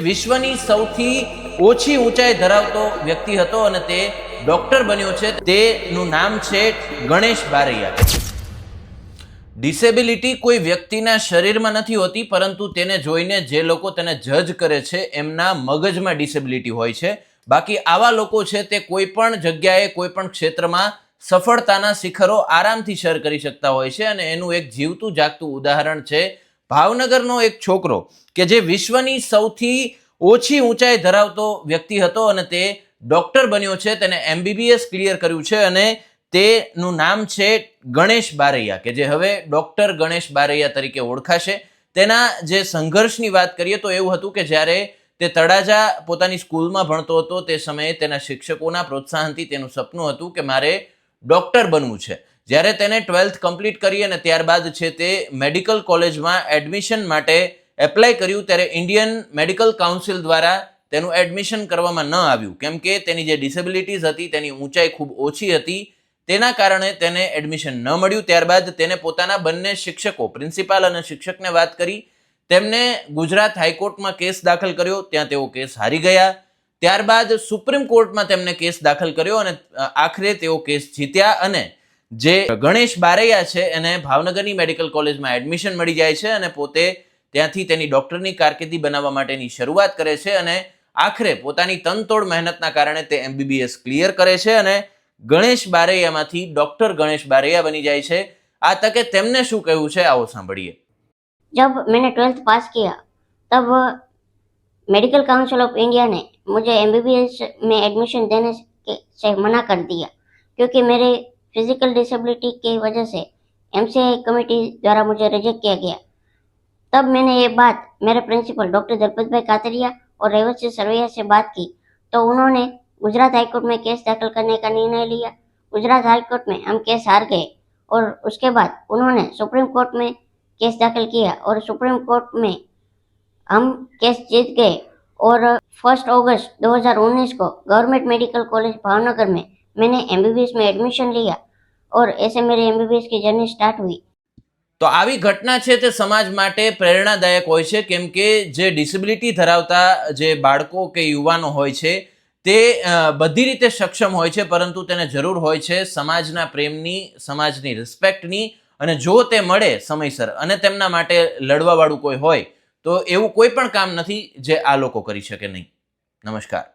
વિશ્વની સૌથી ઓછી ઊંચાઈ ધરાવતો વ્યક્તિ હતો અને તે ડોક્ટર બન્યો છે. તેનું નામ છે ગણેશ બારૈયા. ડિસેબિલિટી કોઈ વ્યક્તિના શરીરમાં નથી હોતી, પરંતુ તેને જોઈને જે લોકો તેને જજ કરે છે, એમના મગજમાં ડિસેબિલિટી હોય છે. બાકી આવા લોકો છે તે કોઈ પણ જગ્યાએ, કોઈ પણ ક્ષેત્રમાં સફળતાના શિખરો આરામથી શેર કરી શકતા હોય છે અને એનું એક જીવતું જાગતું ઉદાહરણ છે ભાવનગરનો એક છોકરો કે જે વિશ્વની સૌથી ઓછી ઊંચાઈ ધરાવતો વ્યક્તિ હતો અને તે ડોક્ટર બન્યો છે, તેને એમબીબીએસ ક્લિયર કર્યું છે અને તેનું નામ છે ગણેશ બારૈયા, કે જે હવે ડોક્ટર ગણેશ બારૈયા તરીકે ઓળખાશે. તેના જે સંઘર્ષની વાત કરીએ તો એવું હતું કે જ્યારે તે તળાજા પોતાની સ્કૂલમાં ભણતો હતો, તે સમયે તેના શિક્ષકોના પ્રોત્સાહનથી તેનું સપનું હતું કે મારે ડોક્ટર બનવું છે. જ્યારે તેને ટ્વેલ્થ કમ્પ્લીટ કરી અને ત્યારબાદ છે તે મેડિકલ કોલેજમાં એડમિશન માટે એપ્લાય કર્યું, ત્યારે ઇન્ડિયન મેડિકલ કાઉન્સિલ દ્વારા તેનું એડમિશન કરવામાં ન આવ્યું. કેમ કે તેની જે ડિસેબિલિટીઝ હતી, તેની ઊંચાઈ ખૂબ ઓછી હતી. તેના કારણે તેને એડમિશન ન મળ્યું. ત્યારબાદ તેને પોતાના બંને શિક્ષકો, પ્રિન્સિપાલ અને શિક્ષકને વાત કરી. તેમને ગુજરાત હાઈકોર્ટમાં કેસ દાખલ કર્યો. ત્યાં તેઓ કેસ હારી ગયા. ત્યારબાદ સુપ્રીમ કોર્ટમાં તેમને કેસ દાખલ કર્યો અને આખરે તેઓ કેસ જીત્યા અને જે ગણેશ બારૈયા છે એને ભાવનગરની મેડિકલ કોલેજમાં એડમિશન મળી જાય છે અને પોતે ત્યાંથી તેની ડોક્ટરની કારકિર્દી બનાવવા માટેની શરૂઆત કરે છે અને આખરે પોતાની તનતોડ મહેનતના કારણે તે એમબીબીએસ ક્લિયર કરે છે અને ગણેશ બારૈયામાંથી ડોક્ટર ગણેશ બારૈયા બની જાય છે આ તકે તેમને શું કહ્યું છે આવો સાંભળીએ जब मैंने ट्वेल्थ पास किया तब मेडिकल काउंसिल ऑफ इंडिया ने मुझे एमबीबीएस में एडमिशन देने के से मना कर दिया क्योंकि मेरे फ़िज़िकल डिसेबिलिटी की वजह से एमसीआई कमेटी द्वारा मुझे रिजेक्ट किया गया। तब मैंने ये बात मेरे प्रिंसिपल डॉक्टर दलपत भाई कातरिया और रेवती सरवैया से बात की। तो उन्होंने गुजरात हाईकोर्ट में केस दाखिल करने का निर्णय लिया। गुजरात हाईकोर्ट में हम केस हार गए और उसके बाद उन्होंने सुप्रीम कोर्ट में केस दाखिल किया और सुप्रीम कोर्ट में हम केस जीत गए। और फ़र्स्ट अगस्त 2019 को गवर्नमेंट मेडिकल कॉलेज भावनगर में मैंने एमबीबीएस में एडमिशन लिया और ऐसे मेरी एमबीबीएस की जर्नी स्टार्ट हुई તો આવી ઘટના છે તે સમાજ માટે પ્રેરણાદાયક હોય છે કેમ કે જે ડિસેબિલિટી ધરાવતા જે બાળકો કે યુવાનો હોય છે તે અ, બધી રીતે સક્ષમ હોય છે પરંતુ તેને જરૂર હોય છે સમાજના પ્રેમની સમાજની રિસ્પેક્ટની અને જો તે મળે સમયસર અને તેમના માટે લડવાવાળું કોઈ હોય તો એવું કોઈ પણ કામ નથી જે આ લોકો કરી શકે નહીં નમસ્કાર